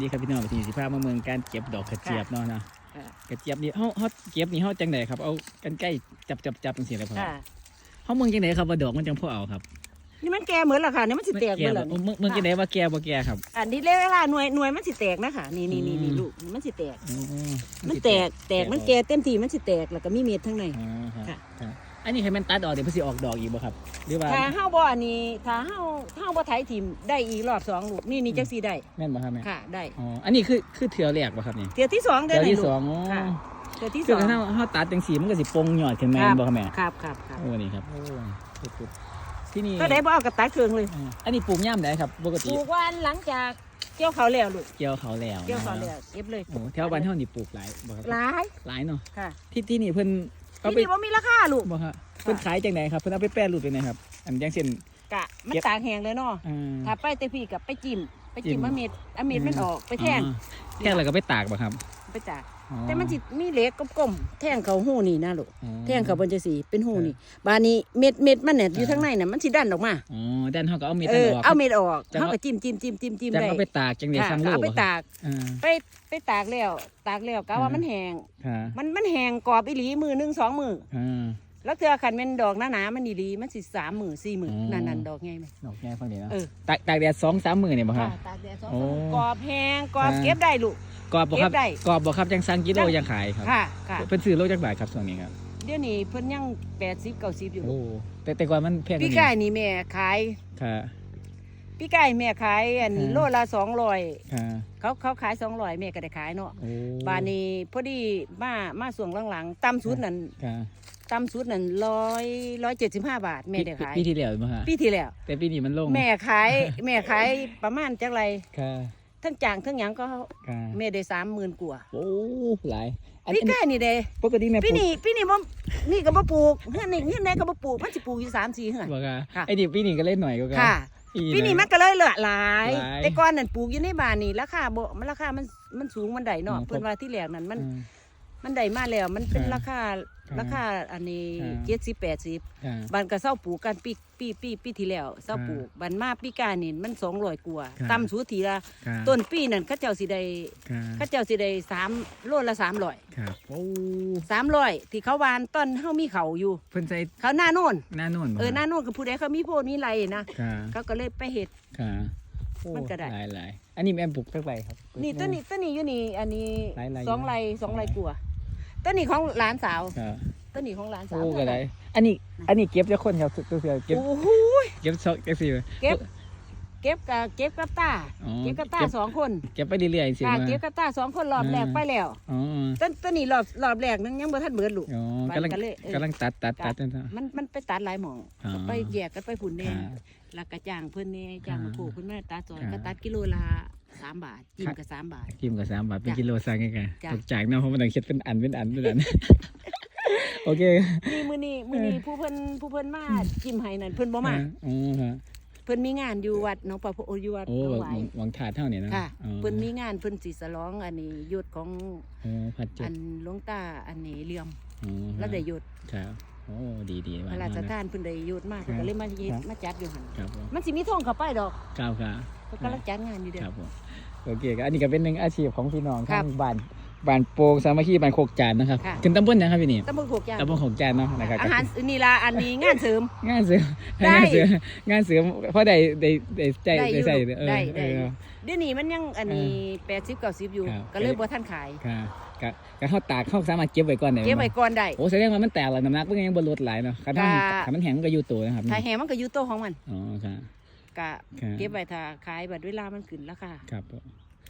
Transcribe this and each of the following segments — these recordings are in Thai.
ดีครับพี่น้องที่สิพามาเมืองการเก็บดอกกระเจี๊ยบเนาะเนาะค่ะกระเจี๊ยบนี่เฮาเฮาเก็บนี่เฮาจังไดครับเอากันใกล้จับจับจับจังซี่เลยพ่อค่ะเฮาเมืองจังไดครับว่าดอกมันจังพอเอาครับนี่มันแก่เหมือนละค่ะนี่มันสิแตกเหมือนบ่ละเมืองเมืองจังไดว่าแก่บ่แก่ครับ อันนี้เรียกว่าหน่วยหน่วยมันสิแตกนะคะนี่นี่นี่นี่ลูกมันสิแตกอ๋อมันแตกแตกมันแก่เต็มที่มันสิแตกแล้วก็มีเม็ดทั้งในอ๋อครับค่ะครับอั นนี้ให้มันตัดออกเดี๋ยวเพิ่นสิออกดอกอีกบ่ครับ หรือว่าถ้าเฮาบ่อันนี้ถ้าเฮาเฮาบ่ไถทิ่มได้อีกรอบสองลูกนี่นี่จังสิได้ แม่นบ่ครับแม่ค่ะ ได้อ๋ออันนี้คือคือเถื่อแรกบ่ครับนี่เทื่อที่สองได้เถื่อเลยที่ลูสกองอ๋อค่ะเทื่อที่คืสอองถ้าเฮาตัดจังซี่มันก็สิปงยอดขึ้นแม่นบ่ครับแม่ครับครับครับโอ้นี่ครับโอ้สุดๆที่นี่ก็ได้บ่เอากระตายเครื่องเลยอ่าอันนี้ปลูกย่ำได้ครับปกปติลูกวันหลังจากเกี่ยวเขาวแล้วลูกเกี่ยวเขาแล้วเกี่ยวเขาวนะแล้วเก็บเลยโอ้แถวบ้านเฮานี่ปลูกหลายบ่ครับหลายหลายเนาะค่ะ ที่ที่นี่เพิ่น เอาที่ไปนี่บ่มีราคาลูกบ่ครับเพิ่นขายจังไดครับเพิ่นเอาไปแปรรูปจังไดครับ อันอย่างเช่นกะมันเก็บตากแห้งเลยเนาะอ่า ถ้าไปแต่พี่กับไปจิ้มไปจิ้จิ้มมมะเม็ดอะเม็ดมันออกไปแทงอ่าแท่งแล้วก็ไปตากบ่ครับ ไปตากอ๋อ แต่มันสิมีเหล็กกลมๆแทงเขาหูนี่นะลูกอ๋อแทงเขาบนจะสีเป็นหูนี่บานนี้เม็ดเม็ดมันเนี่ยอยู่ข้างในน่ะมันสิดันออกมาอ๋อด้านเฮาก็เอาเม็ดเอนั่นอออกเอาเม็ดออกจังเขาเอาก็จิ้มจิ้มจิ้มจิ้มจิ้มจังได้เอาไปตากจังได๋ค่ะสั่งก็โลเอาไปบ่ครับตากอ่าไปไปตากแล้ว ตากแล้วกะว่าอ่ามัมันแห้งค่ะมันมันแห้งกรอบอีหลีมือหนึงสองมืออ่า แล้วเธอขันเป็นดอกหนาๆมันอีหลีมันสิสามมือสี่มืออ๋อนั่นนั่นดอกไงไหม ดอกแง่ฝั่งนี้เนาะเออ ตากตากแดด2-3มื้อนี่บ่ครับค่ะตากแดดสองโอ้กรอบแห้งกรอบอ่า เก็บได้ลูก กรอบบ่ครับเก็บได้ กรอบบ่ครับจังสั่งกิโลจังยังขายครับค่ะค่ะเพิ่นซื้อโลจักบาทครับช่วงนี้ครับเดี๋ยวนี้เพิ่นยังแปดสิบเก้าสิบอยู่โอ้แต่แต่ก่อนมันแพงกว่าพี่นี้ไก่นี่แม่ขายค่ะ พี่ไก่แม่ขายอันอืมโลละสองร้อยค่ะเขาเขาขายสองร้อยแม่ก็ได้ขายเนาะโอ้บานนี้พอดีมามาส่วงหลังๆต่ำสุดนั่นค่ะ ต่ำสุดนั่นร้อยร้อยเจ็ดสิบห้าบาท แม่ได้ขายปีที่แล้วมั้งฮะปีที่แล้ว แต่ปีนี้มันลง แม่ขายแม่ขายประมาณจักไรค่ะทั้งจางทั้งหยังก็ค่ะแม่ได้สามหมื่นกว่าโอ้หลายอันพี่อันไก่นี่เด้ปกติแม่ปพี่ลูกนี่พี่นี่บ่นี่ก็บ่ปลูกเฮือนนี่เฮือนไหนก็บ่ปลูกมันสิปลูกอยู่สามสี่เฮือนบอกค่ะค่ะไอ้นี่ปีนี้ก็เล่นหน่อยก็กันค่ะปีนี้มันก็เลยเหลือหลายหลาย แต่ก่อนนั่นปลูกอยู่ในบ้านนี่ราคาบ่มันราคามันมันสูงมันได้เนาะอืมเพิ่นว่าที่แรกนั่นมันอื มมันได้มาแล้ว มันเป็นค่ะราคาค่ะราคาอันนี้ค่ะเจ็ดสิบแปดสิบค่ะบันก็เศร้าปลูกกันปีปีปีปีที่แล้วเศร้าค่ะปลูกบันมาปีกายนี่มันสองร้อยกว่าค่ะต่ำสูทีละค่ะต้นปีนั่นเข้าเจ้าสิได้ค่ะเข้าเจ้าสิได้สามโลละสามร้อยครับโอ้สามร้อยที่เขาวานต้นเฮามีเขาอยู่เพิ่นใส่เขาหน้าโน่นหน้าโน่นบ่เออหน้าโน่นกับผู้ใดเขามีโพดมีไรนะค่ะเขาก็เลยไปเห็ดค่ะโอ้มันก็ได้หลายหลายอันนี้แม่ปลูกเท่าไหร่ครับ นี่ต้นนี้ต้นนี้อยู่นี่อันนี้หลายไร่สองไรอยู่นะสองไรกว่า ต้นนี้ของหลานสาวค่ะต้นนี้ของหลานสาวโอ้ก็ได้อันนี้ อันนี้เก็บจะคนครับตัวเสือเก็บโอ้โหเก็บซอกเก็บสิเก็บเก็บกับเก็บกับตาอ๋อเก็บกับตาเก็บสองคนเก็บไปเรื่อยๆสิค่ะมาเก็บกับตาสองคนรอบแรกอ่าไปแล้วอ๋อต้นต้นนี้รอบรอบแรกนั้นยังบ่ทันเบิดลูกอ๋อบ้านกำลังก็เลยเออกำลังตัดตัดตัดนั่นน่ะมันมันไปตัดหลายหม่องอ๋อก็ไปแยกกันไปพุ่นแน่ค่ะแล้วก็จ้างเพิ่นแน่จ้างมาอ่าปลูกเพิ่นมาตัดซอยค่ะก็ตัดกิโลละ สามบาทจิ้มก็สามบาททิมกับสามบาทเป็นจ้ะกิโลสั่งไงกันจ้ะ ตกจากเนาะเพราะมันต้องคิดเป็นอันเป็นอันเป็นอัน โอเคนี่มื้อนี้มื้อนี้ผู้เพิ่นผู้เพิ่นมาจิ้มให้นั่นเพิ่นบ่มาอ๋อฮะเพิ่นมีงานอยู่วัดหนองปะโพอยู่วัดโอ้หนองหหวัวางยหวังถาดเท่านี้นะค่ะอ๋อเพิ่นมีงานเพิ่นสิฉลองอันนี้ยศของโอ้พัดจุอัดนหลวงตาอันนี้เหลี่ยมอ๋อฮะแล้วได้ยศครับโอ้ดีดีพมากระราชทานเพิ่นได้ยศมากเพิ่นก็เลยมาเฮ็ดครับ มาจัดอยู่หั่นครับผมมันสิมีท่องเข้าไปดอก ครับครับเพิ่นกำลังจัดงานอยู่เด้คอรับผมโอเคครับอันนี้ก็เป็นหนึ่งอาชีพของพี่น้องครัทาบงบ้านบ้านโป่งสามัคคีบ้านโคกจานนะครับค่ะขึ้นตำบลนะครับพี่นี่ตำบลโคกยางตำบลโคกจานเนาะนะครับอาหารนี่ล่ะอันนี้งานเสริม งานเสือได้งานเสืองานเสือเพราะได้ได้ได้ใจได้อยู่ได้ใส่ลูกเออได้เอได้อเดี๋ยวนี้มันยังอันนี้80 90อยู่ ครับ ก็เลยบ่ทันขาย ค่ะกะกะเข้าตากเข้าสามารถเก็บไว้ก่อนได้เก็บไว้ก่อนได้ โอ้แสดงว่ามันแตกแล้วน้ำหนักมันยังบรลดหลายเนาะคันถ้ามันค่ะ คันมันแห้งมันก็อยู่ตัวนะครับถ้าแห้งมันก็อยู่โต๊ะของมันอ๋อค่ะ ก็ค่ะเก็บไว้ถ้าขายบัดเวลามันขึ้นราคาครับผม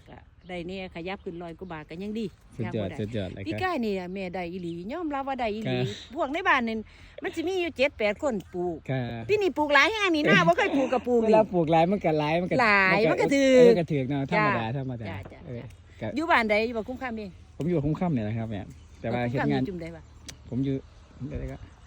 ก็ได้เนี่ยขยับขึ้นร้อยกว่าบาทก็ยังดีสุดยอดากบ่สุดยอดเลยพี่ครับ ก้ายนี่แม่ได้อีหลียอมรับว่าได้อีหลีค่ะพวกในบ้านนี่มันสิมีอยู่เจ็ดแปดคนปลูกค่ะพี่นี่ปลูกหลายแห่งนี่หน้าบ่เคยปลูกกับปลูกเวนี่ ลาปลูกหลายมันก็หลายมันก็หลายมันก็ถือเมันก็ถือกเนาะธรรมดาจ้ะธรรมดาจ้ะจ้ะ เออจ้ะอยู่บ้านใดอยู่บ่คุ้มค่าเองผมอยู่คุ้มค่ำเนี่ยนะครับเนี่ยแต่ว่าเฮ็ดงาน จุ่มได้ปะผมอยู่เดี๋ยวก็